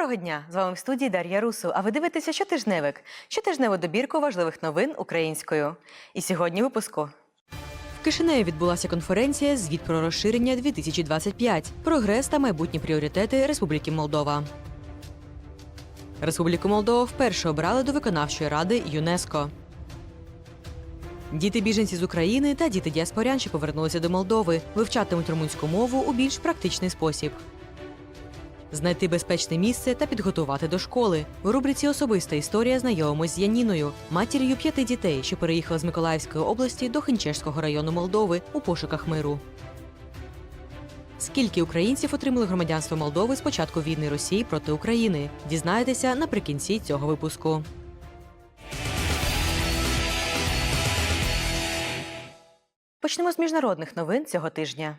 Доброго дня! З вами в студії Дар'я Русу. А ви дивитеся щотижневик, щотижневу добірку важливих новин українською. І сьогодні випуску. В Кишиневі відбулася конференція Звіт про розширення 2025. Прогрес та майбутні пріоритети Республіки Молдова. Республіку Молдова вперше обрали до виконавчої ради ЮНЕСКО. Діти біженці з України та діти діаспорян, що повернулися до Молдови, вивчатимуть румунську мову у більш практичний спосіб. Знайти безпечне місце та підготувати до школи. У рубриці Особиста історія знайомимось з Яніною, матір'ю п'яти дітей, що переїхала з Миколаївської області до Хинчешського району Молдови у пошуках миру. Скільки українців отримали громадянство Молдови з початку війни Росії проти України? Дізнаєтеся наприкінці цього випуску. Почнемо з міжнародних новин цього тижня.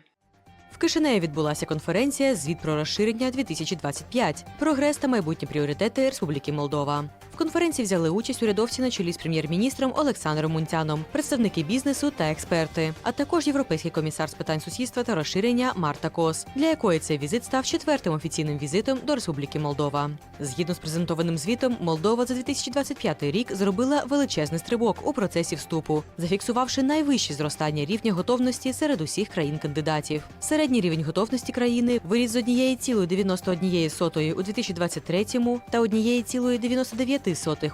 В Кишиневі відбулася конференція Звіт про розширення 2025. Прогрес та майбутні пріоритети Республіки Молдова. В конференції взяли участь урядовці на чолі з прем'єр-міністром Олександром Мунтяном, представники бізнесу та експерти, а також європейський комісар з питань сусідства та розширення Марта Кос, для якої цей візит став четвертим офіційним візитом до Республіки Молдова. Згідно з презентованим звітом, Молдова за 2025 рік зробила величезний стрибок у процесі вступу, зафіксувавши найвище зростання рівня готовності серед усіх країн-кандидатів. Середній рівень готовності країни виріс з 1,91 у 2023 та 1,99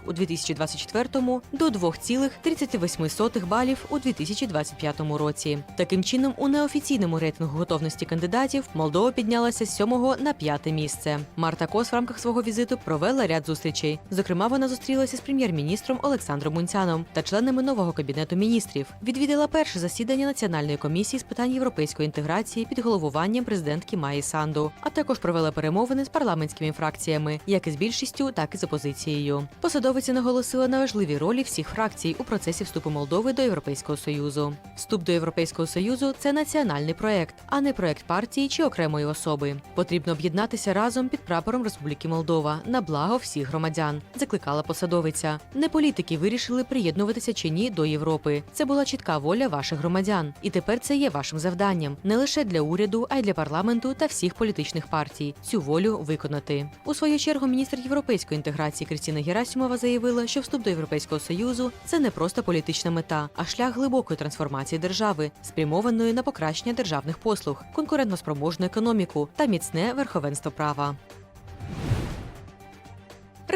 у 2024 до 2,38 балів у 2025 році. Таким чином, у неофіційному рейтингу готовності кандидатів Молдова піднялася з 7 на 5 місце. Марта Кос в рамках свого візиту провела ряд зустрічей. Зокрема, вона зустрілася з прем'єр-міністром Олександром Мунцяном та членами нового кабінету міністрів. Відвідала перше засідання Національної комісії з питань європейської інтеграції під головуванням президентки Маї Санду, а також провела перемовини з парламентськими фракціями, як із більшістю, так і з опозицією. Посадовиця наголосила на важливій ролі всіх фракцій у процесі вступу Молдови до Європейського союзу. Вступ до Європейського союзу це національний проект, а не проект партії чи окремої особи. Потрібно об'єднатися разом під прапором Республіки Молдова на благо всіх громадян. Закликала посадовиця. Не політики вирішили приєднуватися чи ні до Європи. Це була чітка воля ваших громадян, і тепер це є вашим завданням не лише для уряду, а й для парламенту та всіх політичних партій. Цю волю виконати. У свою чергу міністр європейської інтеграції Кристина Герасимова заявила, що вступ до Європейського союзу це не просто політична мета, а шлях глибокої трансформації держави, спрямованої на покращення державних послуг, конкурентноспроможну економіку та міцне верховенство права.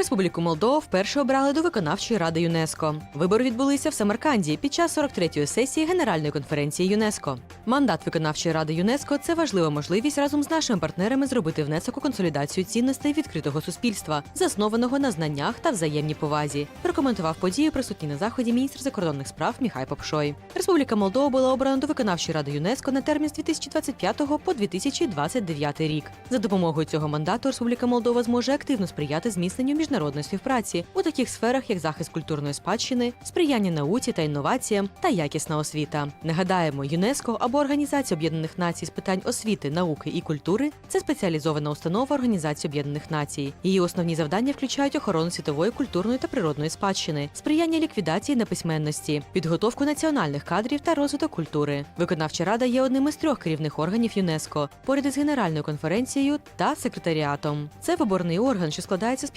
Республіку Молдова вперше обрали до виконавчої ради ЮНЕСКО. Вибори відбулися в Самарканді під час 43-ї сесії Генеральної конференції ЮНЕСКО. Мандат виконавчої ради ЮНЕСКО це важлива можливість разом з нашими партнерами зробити внесок у консолідацію цінностей відкритого суспільства, заснованого на знаннях та взаємній повазі. Прокоментував подію присутній на заході міністр закордонних справ Міхай Попшой. Республіка Молдова була обрана до виконавчої ради ЮНЕСКо на термін з 2025 по 2029 рік. За допомогою цього мандату Республіка Молдова зможе активно сприяти зміцненню міжнародної співпраці у таких сферах, як захист культурної спадщини, сприяння науці та інноваціям та якісна освіта. Нагадаємо, ЮНЕСКО або Організація Об'єднаних Націй з питань освіти, науки і культури це спеціалізована установа Організації Об'єднаних Націй. Її основні завдання включають охорону світової культурної та природної спадщини, сприяння ліквідації неписьменності, підготовку національних кадрів та розвиток культури. Виконавча рада є одним із трьох керівних органів ЮНЕСКО поряд із генеральною конференцією та секретаріатом. Це виборний орган, що складається з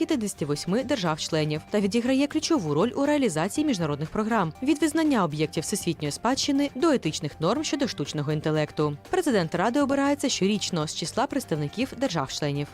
58 держав-членів та відіграє ключову роль у реалізації міжнародних програм від визнання об'єктів всесвітньої спадщини до етичних норм щодо штучного інтелекту. Президент ради обирається щорічно з числа представників держав-членів.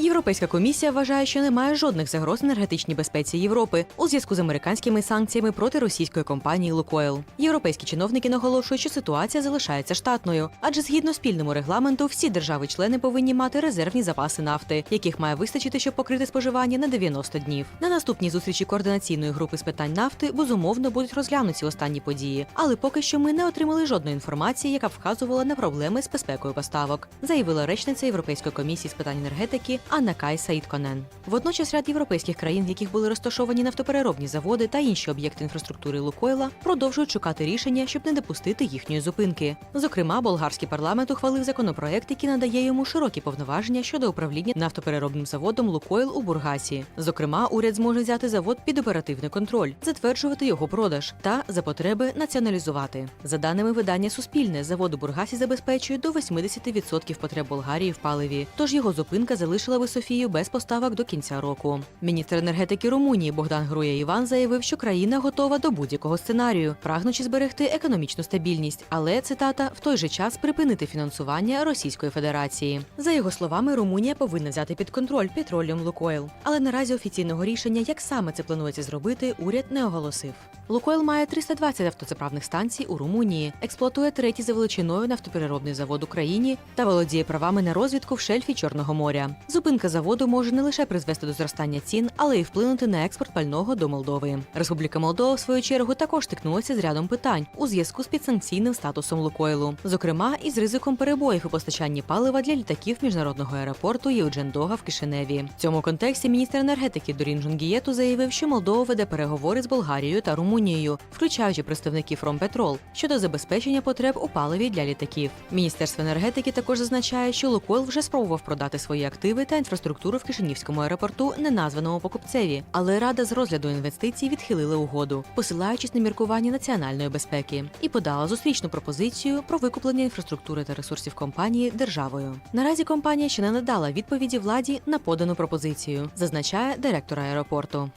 Європейська комісія вважає, що немає жодних загроз енергетичній безпеці Європи у зв'язку з американськими санкціями проти російської компанії Лукойл. Європейські чиновники наголошують, що ситуація залишається штатною, адже згідно спільному регламенту всі держави-члени повинні мати резервні запаси нафти, яких має вистачити, щоб покрити споживання на 90 днів. На наступній зустрічі координаційної групи з питань нафти безумовно будуть розглянуті останні події, але поки що ми не отримали жодної інформації, яка б вказувала на проблеми з безпекою поставок, заявила речниця Європейської комісії з питань енергетики Анна Кай Саїдконен. Водночас ряд європейських країн, в яких були розташовані нафтопереробні заводи та інші об'єкти інфраструктури Лукойла, продовжують шукати рішення, щоб не допустити їхньої зупинки. Зокрема, болгарський парламент ухвалив законопроект, який надає йому широкі повноваження щодо управління нафтопереробним заводом Лукойл у Бургасі. Зокрема, уряд зможе взяти завод під оперативний контроль, затверджувати його продаж та за потреби націоналізувати. За даними видання Суспільне, завод у Бургасі забезпечує до 80% потреб Болгарії в паливі. Тож його зупинка залишила би Софію без поставок до кінця року. Міністр енергетики Румунії Богдан Груя Іван заявив, що країна готова до будь-якого сценарію, прагнучи зберегти економічну стабільність, але цитата в той же час припинити фінансування Російської Федерації. За його словами, Румунія повинна взяти під контроль Петроліум Лукойл. Але наразі офіційного рішення, як саме це планується зробити, уряд не оголосив. Лукойл має 320 автозаправних станцій у Румунії, експлуатує третій за величиною нафтопереробний завод в Україні та володіє правами на розвідку в шельфі Чорного моря. Зупинка заводу може не лише призвести до зростання цін, але й вплинути на експорт пального до Молдови. Республіка Молдова, в свою чергу, також стикнулася з рядом питань у зв'язку з підсанкційним статусом Лукойлу, зокрема із ризиком перебоїв у постачанні палива для літаків міжнародного аеропорту Євджендога в Кишиневі. В цьому контексті міністр енергетики Дорін Жунгієту заявив, що Молдова веде переговори з Болгарією та Румунією, включаючи представників Ромпетрол щодо забезпечення потреб у паливі для літаків. Міністерство енергетики також зазначає, що Лукойл вже спробував продати свої активи та інфраструктуру в Кишинівському аеропорту неназваному покупцеві, але рада з розгляду інвестицій відхилила угоду, посилаючись на міркування національної безпеки, і подала зустрічну пропозицію про викуплення інфраструктури та ресурсів компанії державою. Наразі компанія ще не надала відповіді владі на подану пропозицію, зазначає директор аеропорту.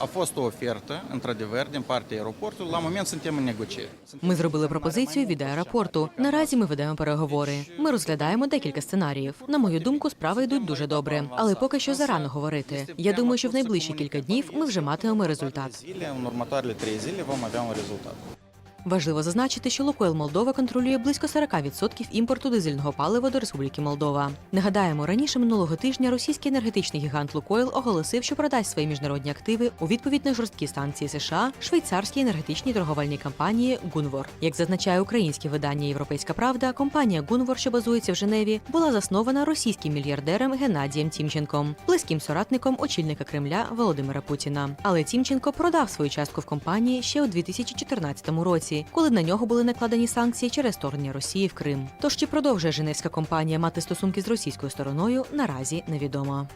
A fost оферта aeroportului. La moment suntem în negocieri. Ми зробили пропозицію від аеропорту. Наразі ми ведемо переговори. Ми розглядаємо декілька сценаріїв. На мою думку, справи йдуть дуже добре, але поки що зарано говорити. Я думаю, що в найближчі кілька днів ми вже матимемо результат. Zile, Важливо зазначити, що Лукойл Молдова контролює близько 40% імпорту дизельного палива до Республіки Молдова. Нагадаємо, раніше минулого тижня російський енергетичний гігант Лукойл оголосив, що продасть свої міжнародні активи у відповідь на жорсткі санкції США швейцарській енергетичній торговельній компанії Гунвор. Як зазначає українське видання Європейська Правда, компанія Гунвор, що базується в Женеві, була заснована російським мільярдером Геннадієм Тімченком, близьким соратником очільника Кремля Володимира Путіна. Але Тімченко продав свою частку в компанії ще у 2014 році коли на нього були накладені санкції через вторгнення Росії в Крим. Тож чи продовжує Женевська компанія мати стосунки з російською стороною, наразі невідомо.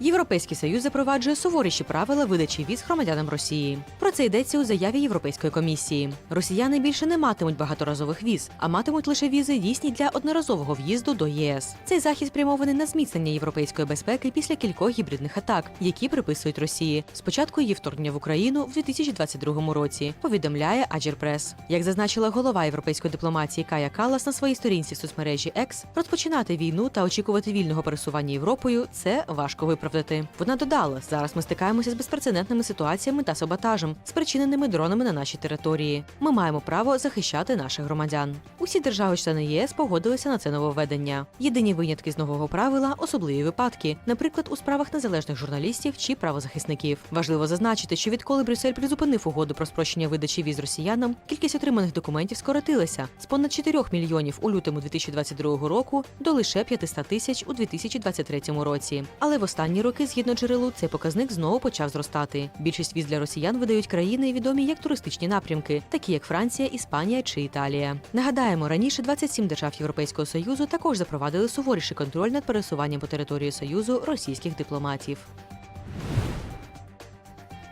Європейський союз запроваджує суворіші правила видачі віз громадянам Росії. Про це йдеться у заяві Європейської комісії. Росіяни більше не матимуть багаторазових віз, а матимуть лише візи дійсні для одноразового в'їзду до ЄС. Цей захід спрямований на зміцнення європейської безпеки після кількох гібридних атак, які приписують Росії. Спочатку її вторгнення в Україну в 2022 році. Повідомляє Аджір Прес. Як зазначила голова європейської дипломатії Кая Калас на своїй сторінці в соцмережі X, розпочинати війну та очікувати вільного пересування Європою це важко виправдати. Вона додала: зараз ми стикаємося з безпрецедентними ситуаціями та саботажем, спричиненими дронами на нашій території. Ми маємо право захищати наших громадян. Усі держави-члени ЄС погодилися на це нововведення. Єдині винятки з нового правила особливі випадки, наприклад, у справах незалежних журналістів чи правозахисників. Важливо зазначити, що відколи Брюссель призупинив угоду про спрощення видачі віз росіянам, кількість отриманих документів скоротилася з понад 4 мільйонів у лютому 2022 року до лише 500 тисяч у 2023 році. Але в останні роки, згідно джерелу, цей показник знову почав зростати. Більшість віз для росіян видають країни, відомі як туристичні напрямки, такі як Франція, Іспанія чи Італія. Нагадаємо, раніше 27 держав Європейського союзу також запровадили суворіший контроль над пересуванням по території союзу російських дипломатів.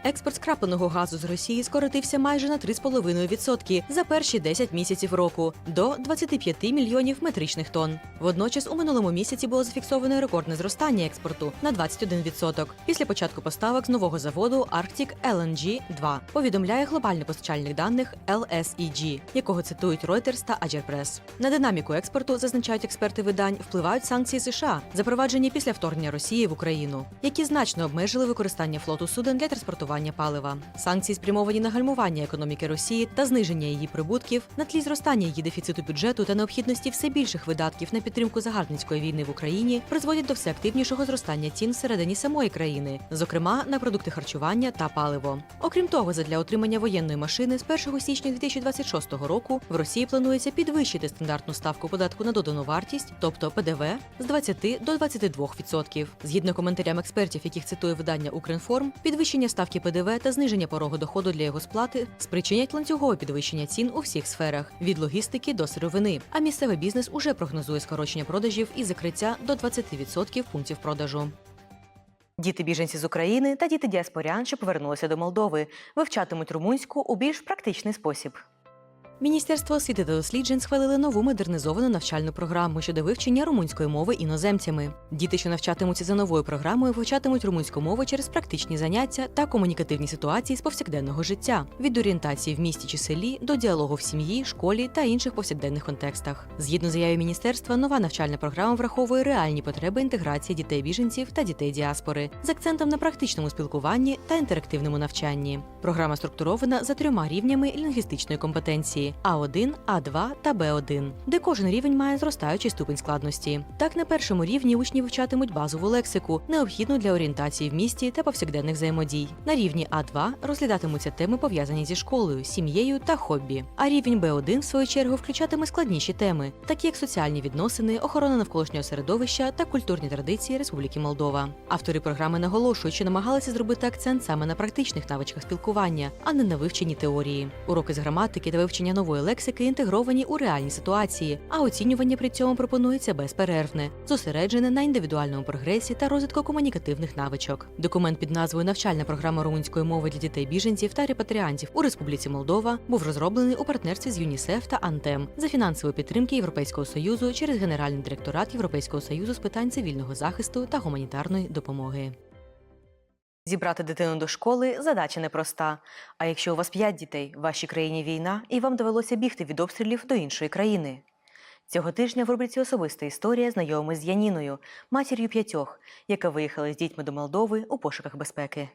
Експорт скрапленого газу з Росії скоротився майже на 3,5% за перші 10 місяців року до 25 мільйонів метричних тонн. Водночас у минулому місяці було зафіксовано рекордне зростання експорту на 21% після початку поставок з нового заводу Arctic LNG 2 повідомляє глобальний постачальник даних LSEG, якого цитують Reuters та Press. На динаміку експорту зазначають експерти видань, впливають санкції США, запроваджені після вторгнення Росії в Україну, які значно обмежили використання флоту суден для транспортування споживання палива. Санкції спрямовані на гальмування економіки Росії та зниження її прибутків на тлі зростання її дефіциту бюджету та необхідності все більших видатків на підтримку загарбницької війни в Україні призводять до все активнішого зростання цін всередині самої країни, зокрема на продукти харчування та паливо. Окрім того, задля отримання воєнної машини з 1 січня 2026 року в Росії планується підвищити стандартну ставку податку на додану вартість, тобто ПДВ, з 20 до 22%. Згідно коментарям експертів, яких цитує видання Укрінформ, підвищення ставки ПДВ та зниження порогу доходу для його сплати спричинять ланцюгове підвищення цін у всіх сферах від логістики до сировини. А місцевий бізнес уже прогнозує скорочення продажів і закриття до 20% пунктів продажу. Діти біженці з України та діти діаспорян, що повернулися до Молдови, вивчатимуть румунську у більш практичний спосіб. Міністерство освіти та досліджень схвалили нову модернізовану навчальну програму щодо вивчення румунської мови іноземцями. Діти, що навчатимуться за новою програмою, вивчатимуть румунську мову через практичні заняття та комунікативні ситуації з повсякденного життя від орієнтації в місті чи селі до діалогу в сім'ї, школі та інших повсякденних контекстах. Згідно з заявою міністерства, нова навчальна програма враховує реальні потреби інтеграції дітей біженців та дітей діаспори з акцентом на практичному спілкуванні та інтерактивному навчанні. Програма структурована за трьома рівнями лінгвістичної компетенції: А1, А2 та Б1, де кожен рівень має зростаючий ступень складності. Так, на першому рівні учні вивчатимуть базову лексику, необхідну для орієнтації в місті та повсякденних взаємодій. На рівні А2 розглядатимуться теми, пов'язані зі школою, сім'єю та хобі. А рівень Б1, в свою чергу, включатиме складніші теми, такі як соціальні відносини, охорона навколишнього середовища та культурні традиції Республіки Молдова. Автори програми наголошують, що намагалися зробити акцент саме на практичних навичках спілкування, а не на вивченні теорії. Уроки з граматики та вивчення нової лексики інтегровані у реальні ситуації, а оцінювання при цьому пропонується безперервне, зосереджене на індивідуальному прогресі та розвитку комунікативних навичок. Документ під назвою Навчальна програма румунської мови для дітей біженців та репатріантів у Республіці Молдова був розроблений у партнерстві з ЮНІСЕФ та Антем за фінансової підтримки Європейського союзу через Генеральний директорат Європейського союзу з питань цивільного захисту та гуманітарної допомоги. Зібрати дитину до школи задача непроста. А якщо у вас п'ять дітей, в вашій країні війна, і вам довелося бігти від обстрілів до іншої країни. Цього тижня в рубриці Особиста історія знайомий з Яніною, матір'ю п'ятьох, яка виїхала з дітьми до Молдови у пошуках безпеки.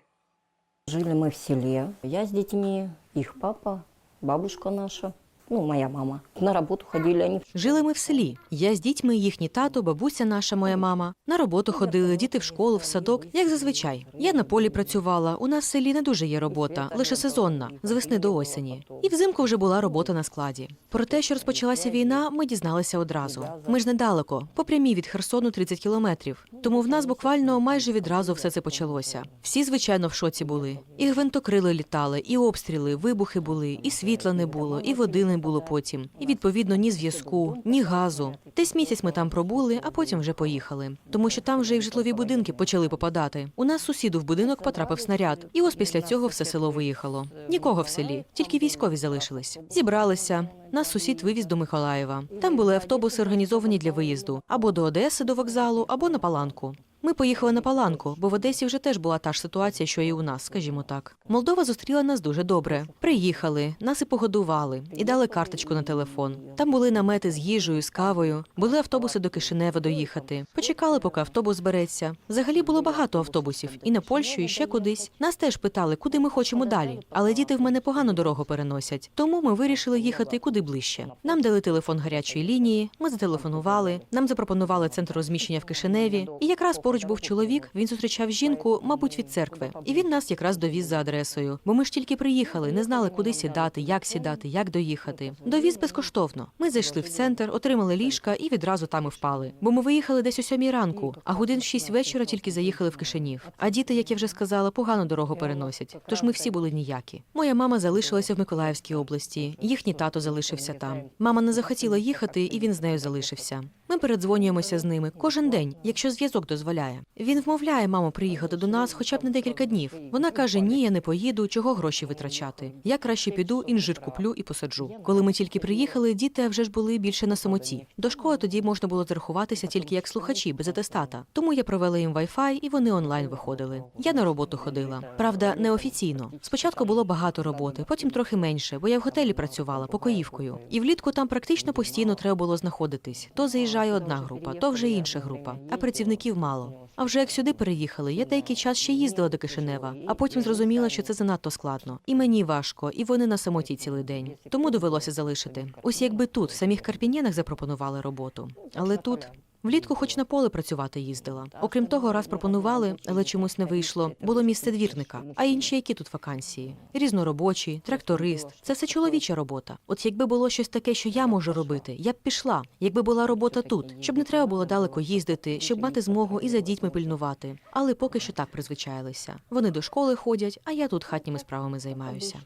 Жили мы в селе. Я с детьми, их папа, бабушка наша, ну, моя мама. На работу ходили они. Жили ми в селі. Я з дітьми, їхній тато, бабуся наша, моя мама. На роботу ходили, діти в школу, в садок, як зазвичай. Я на полі працювала. У нас в селі не дуже є робота, лише сезонна, з весни до осені. І взимку вже була робота на складі. Про те, що розпочалася війна, ми дізналися одразу. Ми ж недалеко, по прямій від Херсону 30 кілометрів. Тому в нас буквально майже відразу все це почалося. Всі, звичайно, в шоці були. І гвинтокрили літали, і обстріли, вибухи були, і світла не було, і води не було потім. І відповідно ні зв'язку, ні газу. Десь місяць ми там пробули, а потім вже поїхали. Тому що там вже і в житлові будинки почали попадати. У нас сусіду в будинок потрапив снаряд, і ось після цього все село виїхало. Нікого в селі, тільки військові залишились. Зібралися. Нас сусід вивіз до Миколаєва. Там були автобуси організовані для виїзду або до Одеси до вокзалу, або на Паланку. Ми поїхали на Паланку, бо в Одесі вже теж була та ж ситуація, що і у нас, скажімо так. Молдова зустріла нас дуже добре. Приїхали, нас і погодували, і дали карточку на телефон. Там були намети з їжею, з кавою, були автобуси до Кишинева доїхати. Почекали, поки автобус збереться. Взагалі було багато автобусів і на Польщу, і ще кудись. Нас теж питали, куди ми хочемо далі. Але діти в мене погано дорогу переносять. Тому ми вирішили їхати куди ближче. Нам дали телефон гарячої лінії. Ми зателефонували. Нам запропонували центр розміщення в Кишиневі. І якраз поруч був чоловік. Він зустрічав жінку, мабуть, від церкви. І він нас якраз довіз за адресою. Бо ми ж тільки приїхали, не знали, куди сідати, як сідати, як доїхати. Довіз безкоштовно. Ми зайшли в центр, отримали ліжка і відразу там і впали. Бо ми виїхали десь о сьомій ранку, а годин в шість вечора тільки заїхали в Кишинів. А діти, як я вже сказала, погано дорогу переносять. Тож ми всі були ніякі. Моя мама залишилася в Миколаївській області. Їхній тато залишився там. Мама не захотіла їхати, і він з нею залишився. Ми передзвонюємося з ними кожен день, якщо зв'язок дозволяє. Він вмовляє маму приїхати до нас хоча б на декілька днів. Вона каже: Ні, я не поїду, чого гроші витрачати. Я краще піду, інжир куплю і посаджу. Коли ми тільки приїхали, діти вже ж були більше на самоті. До школи тоді можна було зарахуватися тільки як слухачі без атестата. Тому я провела їм Wi-Fi, і вони онлайн виходили. Я на роботу ходила. Правда, неофіційно. Спочатку було багато роботи, потім трохи менше, бо я в готелі працювала покоївкою. І влітку там практично постійно треба було знаходитись. То заїжджає одна група, то вже інша група, а працівників мало. А вже як сюди переїхали, я деякий час ще їздила до Кишинева, а потім зрозуміла, що це занадто складно. І мені важко, і вони на самоті цілий день. Тому довелося залишити. Ось якби тут, в самих Карпінєнах, запропонували роботу. Але тут. Влітку хоч на поле працювати їздила. Окрім того, раз пропонували, але чомусь не вийшло. Було місце двірника. А інші які тут вакансії? Різноробочий, тракторист. Це все чоловіча робота. От якби було щось таке, що я можу робити, я б пішла. Якби була робота тут, щоб не треба було далеко їздити, щоб мати змогу і за дітьми пильнувати. Але поки що так призвичаїлися. Вони до школи ходять, а я тут хатніми справами займаюся.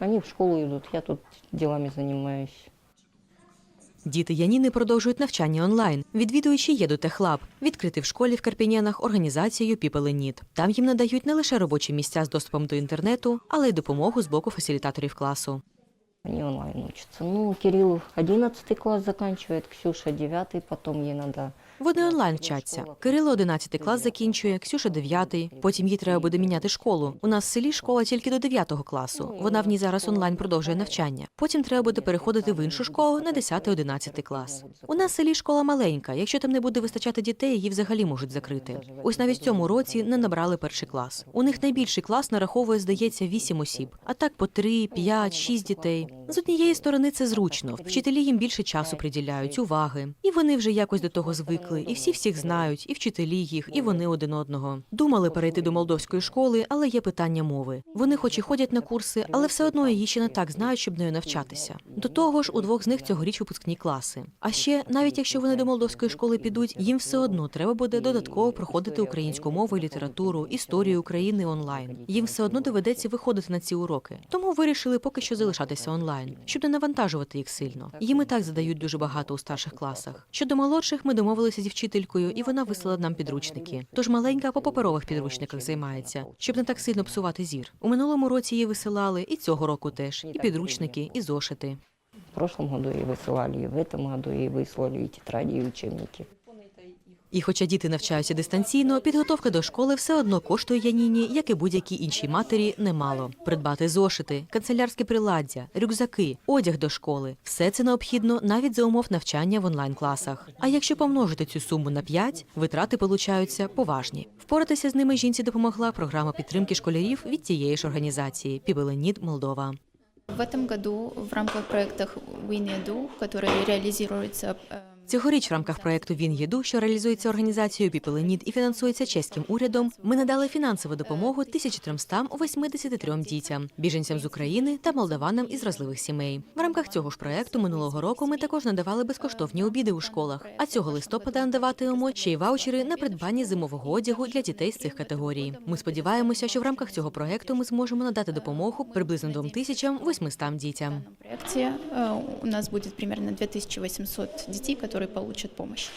Они в школу идут, я тут делами занимаюсь. Діти Яніни продовжують навчання онлайн, відвідуючи ЄДОТехлаб, відкритий в школі в Карпінянах організацією Піпеленіт. Там їм надають не лише робочі місця з доступом до інтернету, але й допомогу з боку фасилітаторів класу. Они онлайн учатся. Ну, Кирилл 11 класс заканчивает, Ксюша 9, потом ей надо... Вони онлайн вчаться. Кирило 11 клас закінчує, Ксюша 9, Потім їй треба буде міняти школу. У нас в селі школа тільки до 9 класу. Вона в ній зараз онлайн продовжує навчання. Потім треба буде переходити в іншу школу на 10-11 клас. У нас в селі школа маленька. Якщо там не буде вистачати дітей, її взагалі можуть закрити. Ось навіть в цьому році не набрали перший клас. У них найбільший клас нараховує, здається, 8 осіб, а так по 3, 5, 6 дітей. З однієї сторони це зручно. Вчителі їм більше часу приділяють, уваги, і вони вже якось до того звикли, і всі всіх знають, і вчителі їх, і вони один одного. Думали перейти до молдовської школи, але є питання мови. Вони, хоч і ходять на курси, але все одно її ще не так знають, щоб нею навчатися. До того ж, у двох з них цьогоріч випускні класи. А ще, навіть якщо вони до молдовської школи підуть, їм все одно треба буде додатково проходити українську мову літературу, історію України онлайн. Їм все одно доведеться виходити на ці уроки. Тому вирішили поки що залишатися онлайн, щоб не навантажувати їх сильно. Їм і так задають дуже багато у старших класах. Щодо молодших, ми домовилися зі вчителькою, і вона вислала нам підручники. Тож маленька по паперових підручниках займається, щоб не так сильно псувати зір. У минулому році її висилали, і цього року теж. І підручники, і зошити. В прошлом году ей высылали, и в этом году ей выслали и тетради, и учебники. І хоча діти навчаються дистанційно, підготовка до школи все одно коштує Яніні, як і будь-якій іншій матері, немало. Придбати зошити, канцелярське приладдя, рюкзаки, одяг до школи все це необхідно навіть за умов навчання в онлайн-класах. А якщо помножити цю суму на 5, витрати получаються поважні. Впоратися з ними жінці допомогла програма підтримки школярів від тієї ж організації Пібеленід Молдова. В этом году в рамках проекта WinEdu, который реализируется э, Цьогоріч в рамках проекту Він їду, що реалізується організацією Піпеленід і фінансується чеським урядом. Ми надали фінансову допомогу 1383 дітям, біженцям з України та молдаванам із вразливих сімей. В рамках цього ж проекту минулого року ми також надавали безкоштовні обіди у школах. А цього листопада надаватимемо ще й ваучери на придбання зимового одягу для дітей з цих категорій. Ми сподіваємося, що в рамках цього проекту ми зможемо надати допомогу приблизно 2800 дітям. проекте э, у нас будет примерно 2800 детей, которые получат помощь.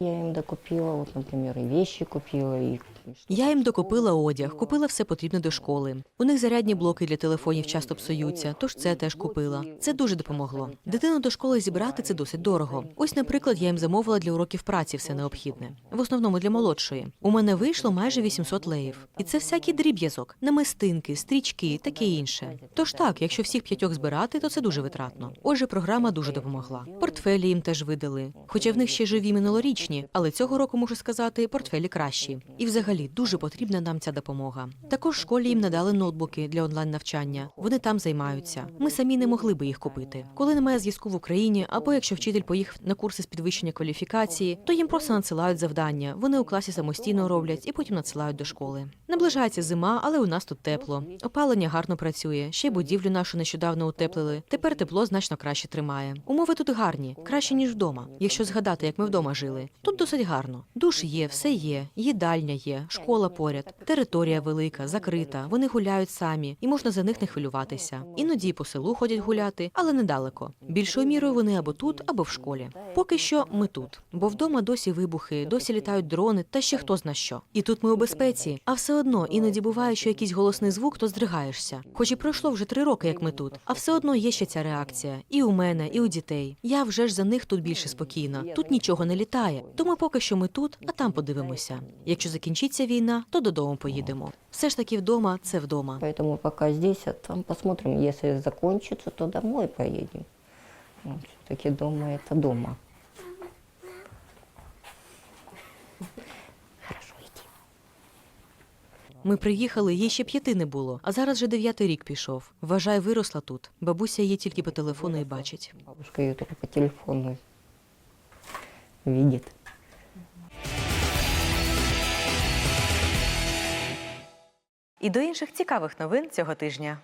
Я им докупила, вот, например, и вещи купила, и... Я їм докупила одяг, купила все потрібне до школи. У них зарядні блоки для телефонів часто псуються, тож це теж купила. Це дуже допомогло. Дитину до школи зібрати це досить дорого. Ось, наприклад, я їм замовила для уроків праці все необхідне, в основному для молодшої. У мене вийшло майже 800 леїв, і це всякий дріб'язок, намистинки, стрічки, таке інше. Тож так, якщо всіх п'ятьох збирати, то це дуже витратно. Отже, програма дуже допомогла. Портфелі їм теж видали. Хоча в них ще живі минулорічні, але цього року можу сказати, портфелі кращі. І взагалі дуже потрібна нам ця допомога. Також школі їм надали ноутбуки для онлайн навчання. Вони там займаються. Ми самі не могли би їх купити. Коли немає зв'язку в Україні, або якщо вчитель поїхав на курси з підвищення кваліфікації, то їм просто надсилають завдання. Вони у класі самостійно роблять і потім надсилають до школи. Наближається зима, але у нас тут тепло. Опалення гарно працює. Ще й будівлю нашу нещодавно утеплили. Тепер тепло значно краще тримає. Умови тут гарні, краще ніж вдома. Якщо згадати, як ми вдома жили, тут досить гарно. Душ є, все є, їдальня є, школа поряд, територія велика, закрита. Вони гуляють самі, і можна за них не хвилюватися. Іноді по селу ходять гуляти, але недалеко. Більшою мірою вони або тут, або в школі. Поки що ми тут, бо вдома досі вибухи, досі літають дрони, та ще хто зна що. І тут ми у безпеці, а все одно іноді буває, що якийсь голосний звук, то здригаєшся. Хоч і пройшло вже три роки, як ми тут, а все одно є ще ця реакція. І у мене, і у дітей. Я вже ж за них тут більше спокійна. Тут нічого не літає. Тому поки що ми тут, а там подивимося. Якщо закінчиться закінчиться війна, то додому поїдемо. Все ж таки вдома це вдома. Тому поки здесь, а там посмотрим, якщо закінчиться, то домой поїдемо. Ну, Все-таки вдома це вдома. Ми приїхали, їй ще п'яти не було, а зараз вже дев'ятий рік пішов. Вважай, виросла тут. Бабуся її тільки по телефону і бачить. Бабушка її тільки по телефону бачить. І до інших цікавих новин цього тижня.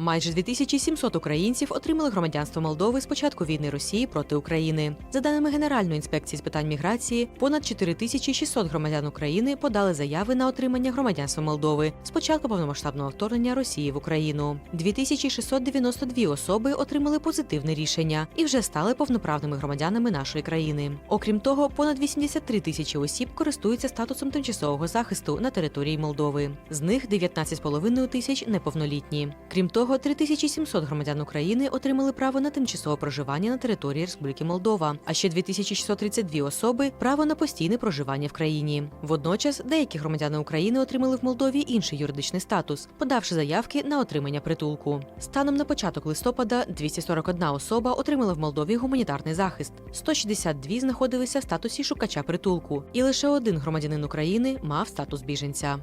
Майже 2700 українців отримали громадянство Молдови з початку війни Росії проти України. За даними Генеральної інспекції з питань міграції, понад 4600 громадян України подали заяви на отримання громадянства Молдови з початку повномасштабного вторгнення Росії в Україну. 2692 особи отримали позитивне рішення і вже стали повноправними громадянами нашої країни. Окрім того, понад 83 тисячі осіб користуються статусом тимчасового захисту на території Молдови. З них 19,5 тисяч неповнолітні. Крім того, 3700 громадян України отримали право на тимчасове проживання на території Республіки Молдова, а ще 2632 особи право на постійне проживання в країні. Водночас деякі громадяни України отримали в Молдові інший юридичний статус, подавши заявки на отримання притулку. Станом на початок листопада 241 особа отримала в Молдові гуманітарний захист, 162 знаходилися в статусі шукача притулку, і лише один громадянин України мав статус біженця.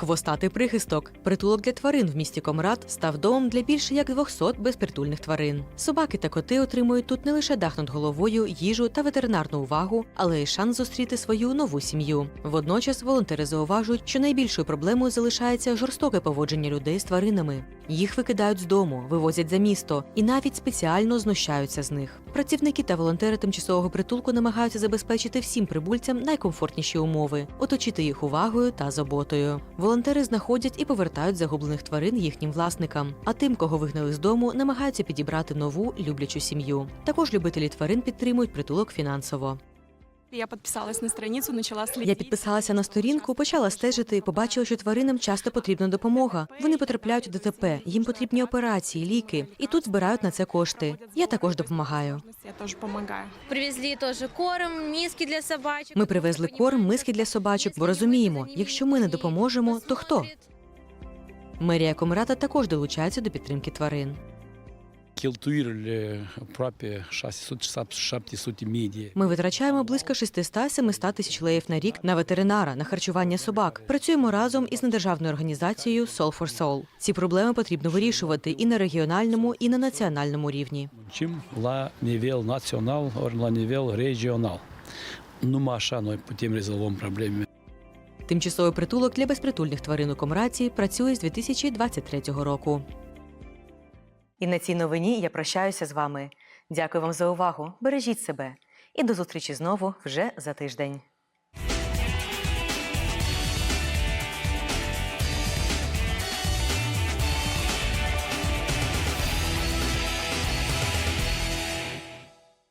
Хвостатий прихисток. Притулок для тварин в місті Комрад став домом для більше як 200 безпритульних тварин. Собаки та коти отримують тут не лише дах над головою, їжу та ветеринарну увагу, але й шанс зустріти свою нову сім'ю. Водночас волонтери зауважують, що найбільшою проблемою залишається жорстоке поводження людей з тваринами. Їх викидають з дому, вивозять за місто і навіть спеціально знущаються з них. Працівники та волонтери тимчасового притулку намагаються забезпечити всім прибульцям найкомфортніші умови, оточити їх увагою та заботою. Волонтери знаходять і повертають загублених тварин їхнім власникам. А тим, кого вигнали з дому, намагаються підібрати нову люблячу сім'ю. Також любителі тварин підтримують притулок фінансово. Я подписалась на страницу, начала следить. Я підписалася на сторінку, почала стежити і побачила, що тваринам часто потрібна допомога. Вони потрапляють у ДТП, їм потрібні операції, ліки, і тут збирають на це кошти. Я також допомагаю. Я тоже помогаю. Привезли тоже корм, миски для собачек. Ми привезли корм, миски для собачок, бо розуміємо, якщо ми не допоможемо, то хто? Мерія Комрата також долучається до підтримки тварин. Ми витрачаємо близько 600-700 тисяч леїв на рік на ветеринара, на харчування собак. Працюємо разом із недержавною організацією Soul for Soul. Ці проблеми потрібно вирішувати і на регіональному, і на національному рівні. muncim la nivel național ori la nivel regional. Numai așa noi putem rezolvăm. Тимчасовий притулок для безпритульних тварин у Комраці працює з 2023 року. І на цій новині я прощаюся з вами. Дякую вам за увагу. Бережіть себе і до зустрічі знову вже за тиждень.